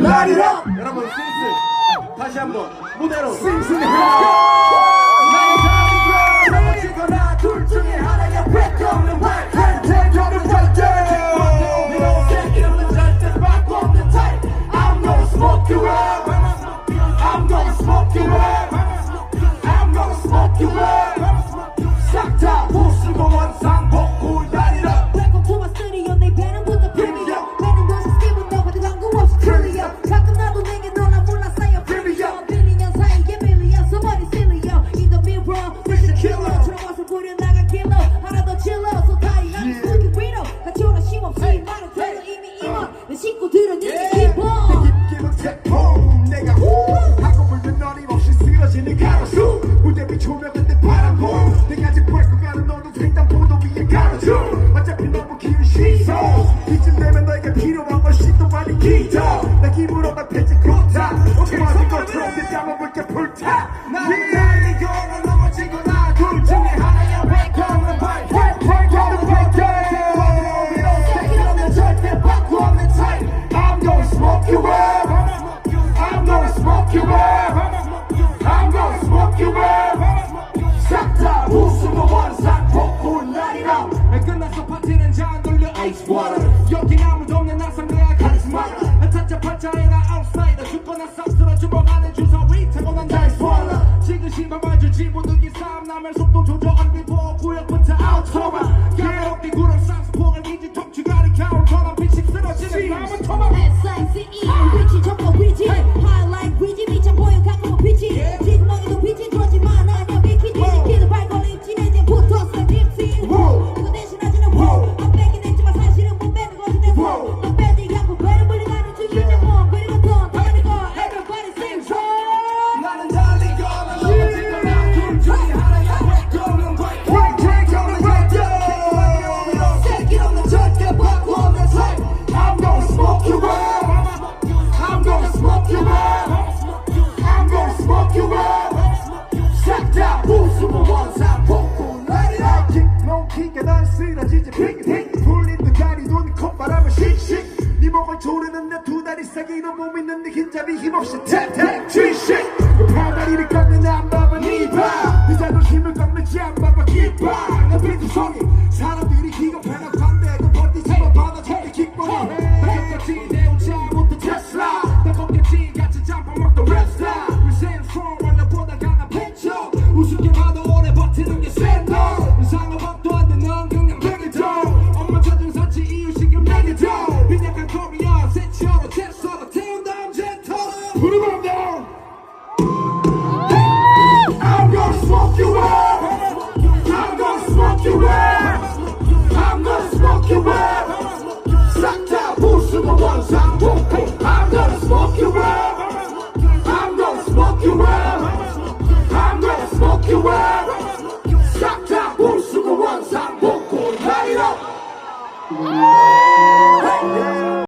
라리라! 여러분 스윙스 다시 한번 무대로. 스윙스 많이 기죠 내 힘으로만 패지 곱다 오케이 선물 트로피 담아볼게 불타 나의 영은 넘어지고 나둘 중에 하나야 Wake up the fight Wake wake up the fight We don't take it on the 절대 바꾸 없는 타임 I'm gonna smoke you up I'm gonna smoke you up I'm gonna smoke you up 싹다 웃음과 원상 폭군 날이라 끝나서 파티는 잔 돌려 Ice water 여기 나 C 一，赶快起床，赶快起。 킹에 난 쓰러지지 핑핑 돌린 두 다리 돈 콧바람을 씩씩. 네 목을 조르는 내 두 다리 세게 이런 몸 있는 네긴 잡이 힘없이 탭탭 쥐식 그 팔다리를 깎는 내 안밤은 네바. 이자도 힘을 깎는